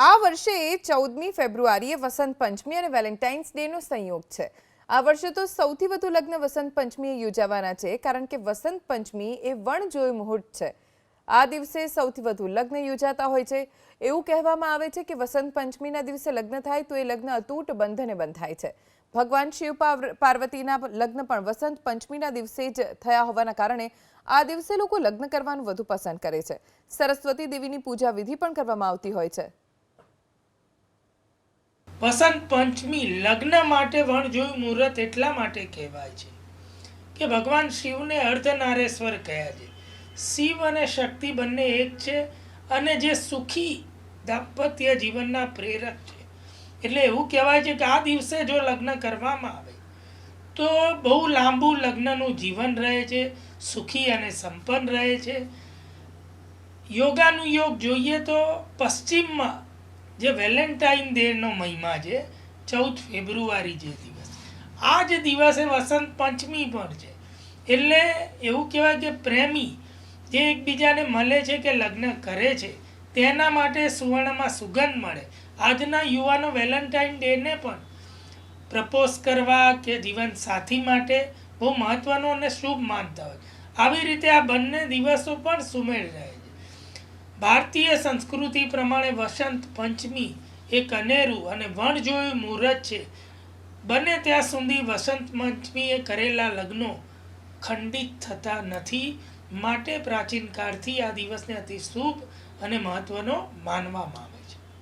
આ વર્ષે ચૌદમી ફેબ્રુઆરીએ વસંત પંચમી અને વેલેન્ટાઇન્સ ડેનો સંયોગ છે. આ વર્ષે તો સૌથી વધુ લગ્ન વસંત પંચમીએ યોજાવાના છે, કારણ કે વસંત પંચમી એ વણજોય મુહૂર્ત છે. આ દિવસે સૌથી વધુ લગ્ન યોજાતા હોય છે. એવું કહેવામાં આવે છે કે વસંત પંચમીના દિવસે લગ્ન થાય તો એ લગ્ન અતૂટ બંધને બંધાય છે. ભગવાન શિવ પાર્વ- પાર્વતીના લગ્ન પણ વસંત પંચમીના દિવસે જ થયા હોવાના કારણે આ દિવસે લોકો લગ્ન કરવાનું વધુ પસંદ કરે છે. સરસ્વતી દેવીની પૂજા વિધિ પણ કરવામાં આવતી હોય છે. વસંત પંચમી લગ્ન માટે વણજોયું મુહૂર્ત એટલા માટે કહેવાય છે કે ભગવાન શિવને અર્ધનારેશ્વર કહ્યા છે. શિવ અને શક્તિ બંને એક છે અને જે સુખી દાંપત્ય જીવનના પ્રેરક છે. એટલે એવું કહેવાય છે કે આ દિવસે જો લગ્ન કરવામાં આવે, તો બહુ લાંબુ લગ્નનું જીવન રહે છે, સુખી અને સંપન્ન રહે છે. યોગાનું યોગ જોઈએ તો પશ્ચિમમાં જે વેલેન્ટાઇન ડેનો મહિમા છે, ચૌદ ફેબ્રુઆરી જે દિવસ. આ જ દિવસે વસંત પંચમી પણ છે, એટલે એવું કહેવાય કે પ્રેમી જે એકબીજાને મળે છે કે લગ્ન કરે છે, તેના માટે સુવર્ણમાં સુગંધ મળે. આજના યુવાનો વેલેન્ટાઇન ડેને પણ પ્રપોઝ કરવા કે જીવન સાથી માટે બહુ મહત્ત્વનો અને શુભ માનતા હોય. આવી રીતે આ બંને દિવસો પણ સુમેળ રહે છે. ભારતીય સંસ્કૃતિ પ્રમાણે વસંત પંચમી એક અનેરું અને વણજોયું મુહૂર્ત છે. બને ત્યાં સુધી વસંત પંચમીએ કરેલા લગ્નો ખંડિત થતા નથી. માટે પ્રાચીન કાળથી આ દિવસને અતિ શુભ અને મહત્વનો માનવામાં આવે છે.